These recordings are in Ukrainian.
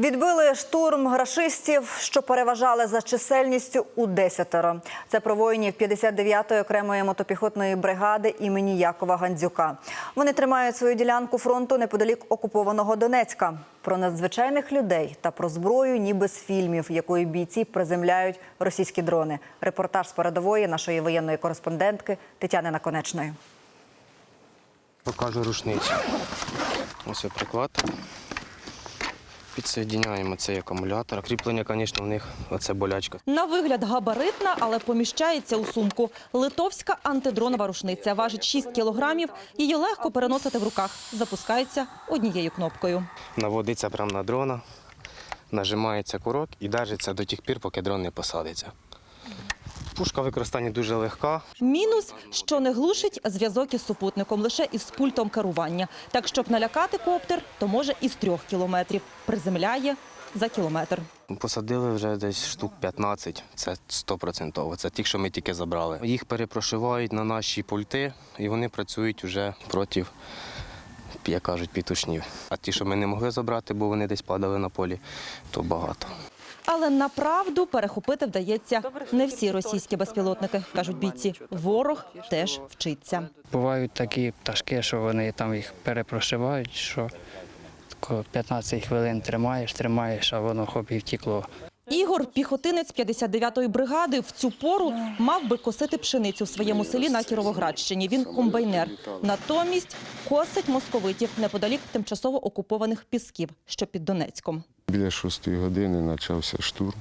Відбили штурм рашистів, що переважали за чисельністю у десятеро. Це про воїнів 59-ї окремої мотопіхотної бригади імені Якова Гандзюка. Вони тримають свою ділянку фронту неподалік окупованого Донецька. Про надзвичайних людей та про зброю, ніби з фільмів, якої бійці приземляють російські дрони. Репортаж з передової нашої воєнної кореспондентки Тетяни Наконечної. Покажу рушницю. Ось приклад. Підсоєдняємо цей акумулятор. Кріплення, звісно, в них оце болячка. На вигляд габаритна, але поміщається у сумку. Литовська антидронова рушниця важить 6 кілограмів. Її легко переносити в руках. Запускається однією кнопкою. Наводиться прямо на дрона, нажимається курок і держиться до тих пір, поки дрон не посадиться. Пушка в використанні дуже легка. Мінус, що не глушить зв'язок із супутником, лише із пультом керування. Так, щоб налякати коптер, то може із трьох кілометрів. Приземляє за кілометр. Посадили вже десь штук 15, це 100%. Це ті, що ми тільки забрали. Їх перепрошивають на наші пульти, і вони працюють вже проти, як кажуть, пітушнів. А ті, що ми не могли забрати, бо вони десь падали на полі, то багато. Але направду перехопити вдається не всі російські безпілотники, кажуть бійці. Ворог теж вчиться. Бувають такі пташки, що вони там їх перепрошивають, що тако 15 хвилин тримаєш, тримаєш, а воно хоп і втекло. Ігор, піхотинець 59-ї бригади, в цю пору мав би косити пшеницю в своєму селі на Кіровоградщині. Він комбайнер. Натомість косить московитів неподалік тимчасово окупованих пісків, що під Донецьком. Біля шостої години почався штурм.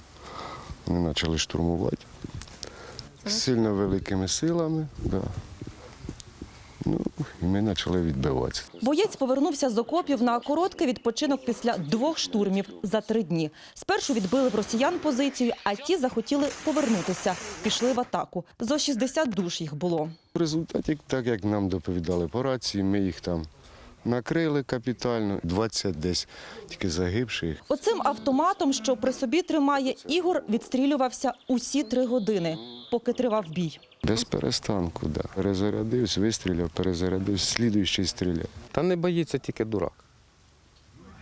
Вони почали штурмувати з сильно великими силами. Да. Ну, і ми почали відбиватися. Боєць повернувся з окопів на короткий відпочинок після двох штурмів за три дні. Спершу відбили в росіян позицію, а ті захотіли повернутися. Пішли в атаку. Зо 60 душ їх було. В результаті, так як нам доповідали по рації, ми їх там накрили капітально. 20 десь тільки загибших. Оцим автоматом, що при собі тримає Ігор, відстрілювався усі три години, поки тривав бій. Без перестанку, да. Перезарядився, вистріляв, перезарядився, слідуючий стріляв. Та не боїться тільки дурак.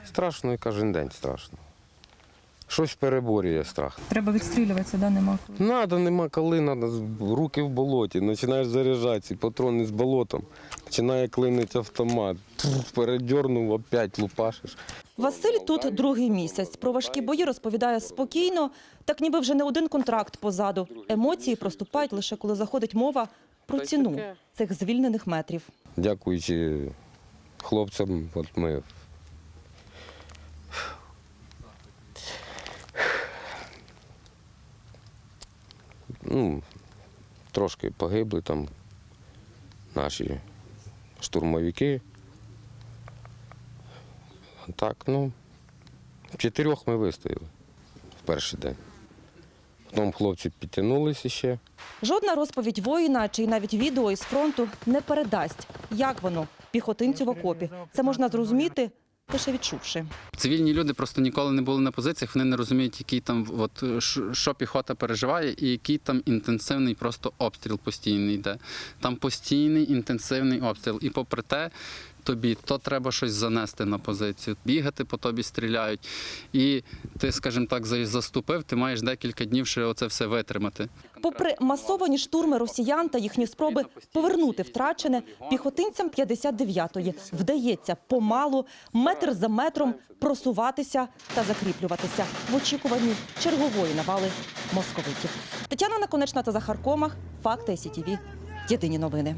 Страшно і кожен день страшно. Щось переборює страх. Треба відстрілюватися, да, нема. Надо, нема коли, надо руки в болоті, починаєш заряджатися, патрони з болотом, починає клинити автомат, передьорнув, опять лупашиш. Василь тут другий місяць. Про важкі бої розповідає спокійно, так ніби вже не один контракт позаду. Емоції проступають лише коли заходить мова про ціну цих звільнених метрів. Дякуючи хлопцям, от ми ну, трошки погибли там наші штурмовики. Так, ну, чотирьох ми вистояли в перший день. Потім хлопці підтягнулися ще. Жодна розповідь воїна чи навіть відео із фронту не передасть, як воно піхотинцю в окопі. Це можна зрозуміти, лише відчувши. Цивільні люди просто ніколи не були на позиціях, вони не розуміють, який там от що- піхота переживає, і який там інтенсивний просто обстріл постійний йде. Там постійний інтенсивний обстріл. І попри те, тобі то треба щось занести на позицію. Бігати по тобі стріляють. І ти, скажімо так, заступив, ти маєш декілька днів ще оце все витримати. Попри масовані штурми росіян та їхні спроби повернути втрачене, піхотинцям 59-ї вдається помалу, метр за метром просуватися та закріплюватися в очікуванні чергової навали московитів. Тетяна Наконечна та Захар Комах. Факти СІТІВІ. Єдині новини.